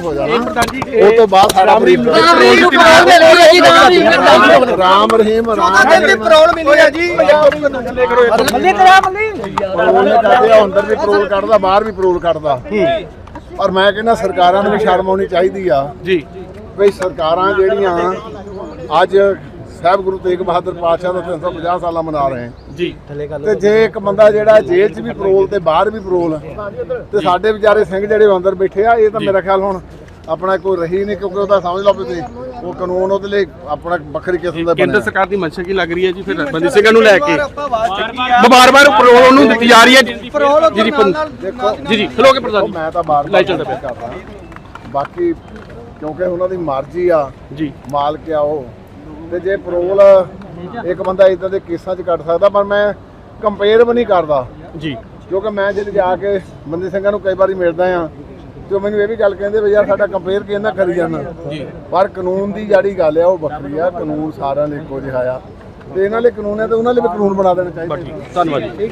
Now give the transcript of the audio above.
ਹੋ ਜਾਣਾ। ਉਹ ਤੋਂ ਬਾਅਦ ਸਾਡਾ ਰਾਮ ਰਹੀਮ ਰਾਮ ਰਹੀਮ ਪੈਟਰੋਲ ਮਿਲੀ ਆ ਜੀ। ਮੱਲੇ ਕਰਾ ਮੱਲੇ ਪਰੋਲ ਕਰਦੇ ਆ ਅੰਦਰ ਵੀ ਪਰੋਲ ਕੱਢਦਾ ਬਾਹਰ ਵੀ ਪਰੋਲ ਕੱਢਦਾ। ਪਰ ਮੈਂ ਕਹਿੰਦਾ ਸਰਕਾਰਾਂ ਨੂੰ ਵੀ ਸ਼ਰਮ ਆਉਣੀ ਚਾਹੀਦੀ ਆ। ਜੀ। ਵੀ ਸਰਕਾਰਾਂ ਜਿਹੜੀਆਂ ਅੱਜ ਸਾਹਿਬ ਗੁਰੂ ਤੇਗ ਬਹਾਦਰ ਪਾਤਸ਼ਾਹ ਦਾ 350 ਸਾਲਾ ਮਨਾ ਰਹੇ ਜੀ। ਤੇ ਜੇ ਇੱਕ ਬੰਦਾ ਜਿਹੜਾ ਜੇਲ੍ਹ 'ਚ ਵੀ ਪਰੋਲ ਤੇ ਬਾਹਰ ਵੀ ਪਰੋਲ ਤੇ ਸਾਡੇ ਵਿਚਾਰੇ ਸਿੰਘ ਜਿਹੜੇ ਅੰਦਰ ਬੈਠੇ ਆ ਇਹ ਤਾਂ ਮੇਰਾ ਖਿਆਲ ਹੁਣ ਆਪਣਾ ਕੋਈ ਰਹੀ ਨਹੀਂ ਕਿਉਂਕਿ ਉਹਦਾ ਸਮਝ ਲਓ ਵੀ ਤੁਸੀਂ ਉਹ ਕਾਨੂੰਨ ਉਹਦੇ ਲਈ ਆਪਣਾ ਵੱਖਰੀ ਕਿਸਮ ਦਾ ਕੇਂਦਰ ਬਣਿਆ। ਸਰਕਾਰ ਦੀ ਮਨਸ਼ਾ ਕੀ ਲੱਗ ਰਹੀ ਹੈ ਜੀ ਫਿਰ? ਬੰਦੀ ਸਿੰਘਾਂ ਨੂੰ ਲੈ ਕੇ। ਬਾਰ-ਬਾਰ ਪਰੋਲ ਉਹਨੂੰ ਦਿੱਤੀ ਜਾ ਰਹੀ ਹੈ ਜੀ। ਜੀ ਜੀ ਜੀ ਜੀ ਖਲੋ ਕੇ ਪ੍ਰਧਾਨ ਮੈਂ ਤਾਂ ਬਾਰ ਲਾਈ ਚੱਲਦਾ ਪਿਆ। ਕਰਦਾ। ਬਾਕੀ ਕਿਉਂਕਿ ਉਹਨਾਂ ਦੀ ਮਰਜ਼ੀ ਆ ਜੀ। ਮਾਲਕ ਆ ਉਹ। ਤੇ ਜੇ ਪਰੋਲ ਇੱਕ ਬੰਦਾ ਇਦਾਂ ਦੇ ਕੇਸਾਂ 'ਚ ਕੱਟ ਸਕਦਾ ਪਰ ਮੈਂ ਕੰਪੇਅਰ ਵੀ ਨਹੀਂ ਕਰਦਾ। ਜੀ। ਕਿਉਂਕਿ ਮੈਂ ਜਦ ਜਾ ਕੇ ਬੰਦੀ ਸਿੰਘਾਂ ਨੂੰ ਕਈ ਵਾਰੀ ਮਿਲਦਾ ਆ ਤੇ ਉਹ ਮੈਨੂੰ ਇਹ ਵੀ ਗੱਲ ਕਹਿੰਦੇ ਵੀ ਯਾਰ ਸਾਡਾ ਕੰਪੇਅਰ ਕਿਹਨਾਂ ਕਰੀ ਜਾਂਦਾ ਜੀ। ਪਰ ਕਾਨੂੰਨ ਦੀ ਜਿਹੜੀ ਗੱਲ ਆ ਉਹ ਵੱਖਰੀ ਆ। ਕਾਨੂੰਨ ਸਾਰਿਆਂ ਲਈ ਇੱਕੋ ਜਿਹਾ ਆ। ਤੇ ਇਹਨਾਂ ਲਈ ਕਾਨੂੰਨ ਹੈ ਤੇ ਉਹਨਾਂ ਲਈ ਵੀ ਕਾਨੂੰਨ ਬਣਾ ਦੇਣਾ ਚਾਹੀਦਾ ਧੰਨਵਾਦ ਜੀ।